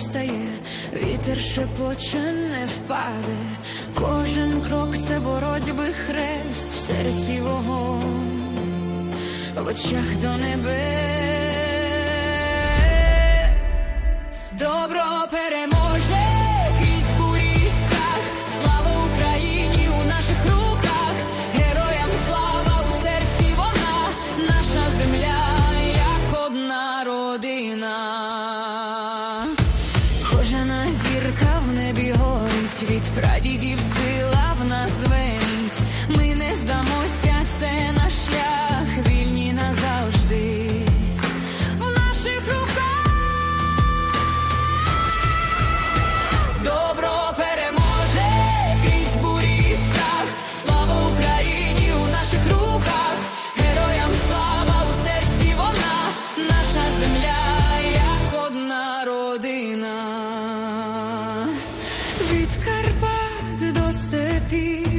стає, вітер шепоче не впаде. Кожен крок це боротьби хрест, в серці вогонь, в очах до небес. Добро переможе земля, як одна родина. від прадідів сила в нас звенить, ми не здамося, це наш шлях, вільні назавжди. В наших руках добро переможе крізь бурі слава Україні у наших руках, героям слава у вона, наша земля. Від peace.